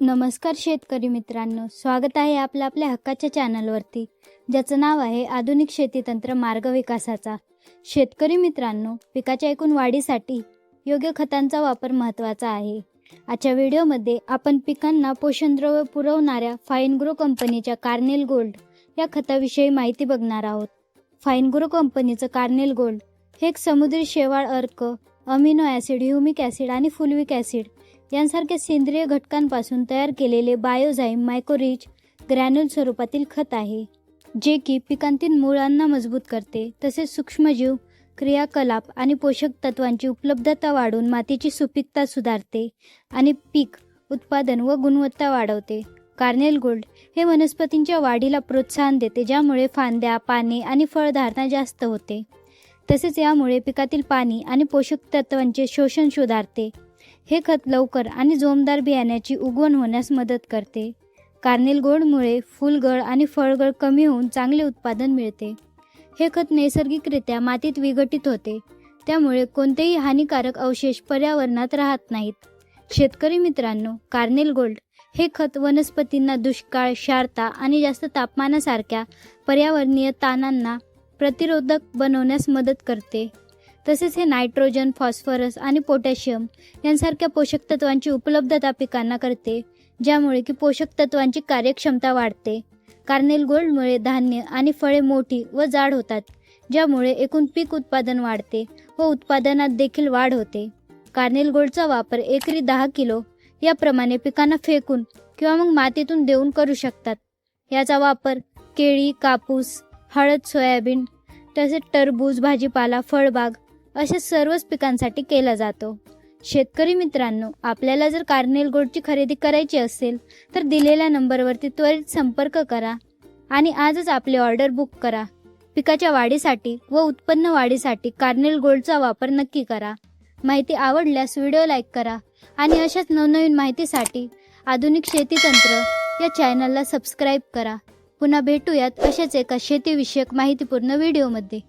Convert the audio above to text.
नमस्कार शेतकरी मित्रांनो स्वागत आहे आपल्या आपल्या हक्काच्या चॅनलवरती ज्याचं नाव आहे आधुनिक शेतीतंत्र मार्ग विकासाचा. शेतकरी मित्रांनो पिकाच्या एकूण वाढीसाठी योग्य खतांचा वापर महत्त्वाचा आहे. आजच्या व्हिडिओमध्ये आपण पिकांना पोषणद्रव्य पुरवणाऱ्या फाईन ग्रो कंपनीच्या कार्नेल गोल्ड या खताविषयी माहिती बघणार आहोत. फाईन ग्रो कंपनीचं कार्नेल गोल्ड हे एक समुद्री शेवाळ अर्क अमिनो ॲसिड ह्युमिक ॲसिड आणि फुलविक ॲसिड यांसारख्या सेंद्रिय घटकांपासून तयार केलेले बायोझाईम मायकोरिच ग्रॅन्युल स्वरूपातील खत आहे जे की पिकांतील मुळांना मजबूत करते. तसेच सूक्ष्मजीव क्रियाकलाप आणि पोषक तत्वांची उपलब्धता वाढवून मातीची सुपीकता सुधारते आणि पीक उत्पादन व गुणवत्ता वाढवते. कार्नेल गोल्ड हे वनस्पतींच्या वाढीला प्रोत्साहन देते ज्यामुळे फांद्या पाने आणि फळधारणा जास्त होते. तसेच यामुळे पिकातील पाणी आणि पोषक तत्वांचे शोषण सुधारते. हे खत लवकर आणि जोमदार बियाण्याची उगवण होण्यास मदत करते. कार्नेल गोडमुळे फुलगळ आणि फळगळ कमी होऊन चांगले उत्पादन मिळते. हे खत नैसर्गिकरित्या मातीत विघटित होते. त्यामुळे कोणतेही हानिकारक अवशेष पर्यावरणात राहत नाहीत. शेतकरी मित्रांनो कार्नेल गोल्ड हे खत वनस्पतींना दुष्काळ क्षारता आणि जास्त तापमानासारख्या पर्यावरणीय ताणांना प्रतिरोधक बनवण्यास मदत करते. तसेच हे नायट्रोजन फॉस्फरस आणि पोटॅशियम यांसारख्या पोषक तत्वांची उपलब्धता पिकांना करते ज्यामुळे की पोषक तत्वांची कार्यक्षमता वाढते. कार्नेल गोल्डमुळे धान्य आणि फळे मोठी व जाड होतात ज्यामुळे एकूण पीक उत्पादन वाढते व उत्पादनात देखील वाढ होते. कार्नेल गोल्डचा वापर एकरी दहा किलो याप्रमाणे पिकांना फेकून किंवा मग मातीतून देऊन करू शकतात. याचा वापर केळी कापूस हळद सोयाबीन तसेच टरबूज भाजीपाला फळबाग अशा सर्वच पिकांसाठी केला जातो. शेतकरी मित्रांनो आपल्याला जर कार्नेल गोल्डची खरेदी करायची असेल तर दिलेल्या नंबरवरती त्वरित संपर्क करा आणि आजच आपली ऑर्डर बुक करा. पिकाच्या वाढीसाठी व उत्पन्न वाढीसाठी कार्नेल गोल्डचा वापर नक्की करा. माहिती आवडल्यास व्हिडिओ लाईक करा आणि अशाच नवनवीन माहितीसाठी आधुनिक शेती तंत्र या चॅनलला सबस्क्राईब करा. पुन्हा भेटूयात अशाच एका शेतीविषयक माहितीपूर्ण व्हिडिओमध्ये.